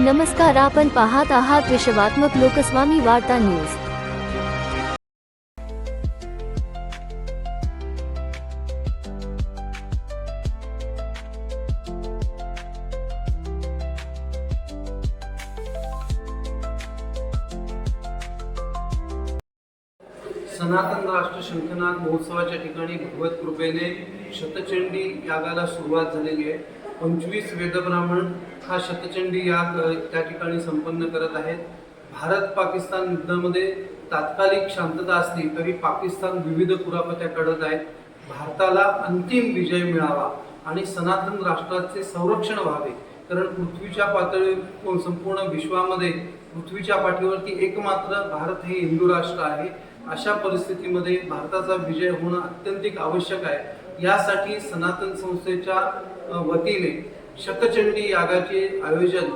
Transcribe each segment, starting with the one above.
नमस्कार आपण पाहत आहात विश्वात्मक लोकस्वामी वार्ता न्यूज. सनातन राष्ट्र शंखनाथ महोत्सवाच्या ठिकाणी भगवत कृपेने शतचंडी यागाला सुरुवात झालेली आहे. पंचवीस वेदब्राह्मण हा शतचंडी याग त्या ठिकाणी संपन्न करत आहेत. भारत पाकिस्तान युद्धामध्ये तात्कालिक शांतता असली तरी पाकिस्तान विविध कुरापत्या काढत आहेत भारताला अंतिम विजय मिळावा आणि सनातन राष्ट्राचे संरक्षण व्हावे. कारण पृथ्वीच्या पातळीवर संपूर्ण विश्वामध्ये पृथ्वीच्या पाठीवरती एकमात्र भारत हे हिंदू राष्ट्र आहे. अशा परिस्थितीमध्ये भारताचा विजय होणं अत्यंतिक आवश्यक आहे. यासाठी सनातन संस्थेच्या वतीने शतचंडी यागाचे आयोजन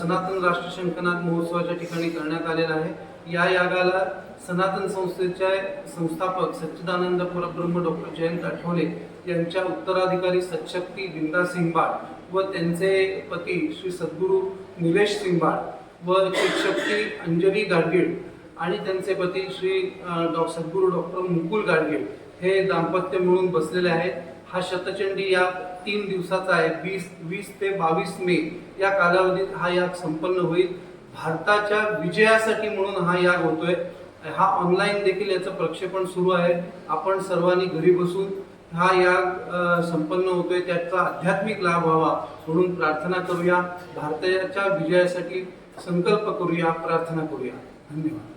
सनातन राष्ट्र शंकनाथ महोत्सवाच्या ठिकाणी करण्यात आलेलं आहे. या यागाला सनातन संस्थेचे संस्थापक सच्चिदानंद परब्रह्म डॉक्टर जयंत आठवले यांच्या उत्तराधिकारी सतशक्ती बिंदा सिंबाळ व त्यांचे पती श्री सद्गुरू निलेश सिंबाळ व शिक्षक्ती अंजली गाडगीळ आणि त्यांचे पती श्री डॉ सद्गुरू डॉक्टर मुकुल गाडगीळ. हे दाम्पत्य मिळून बसलेले आहे. हा शतचंडी याग तीन दिवसाचा आहे. वीस वीस ते बावीस मे या कालावधीत हा याग संपन्न होईल. भारताच्या विजयासाठी म्हणून हा याग होतोय. हा ऑनलाईन देखील याचं प्रक्षेपण सुरू आहे. आपण सर्वांनी घरी बसून हा याग संपन्न होतोय. त्याचा आध्यात्मिक लाभ व्हावा म्हणून प्रार्थना करूया. भारताच्या विजयासाठी संकल्प करूया प्रार्थना करूया. धन्यवाद.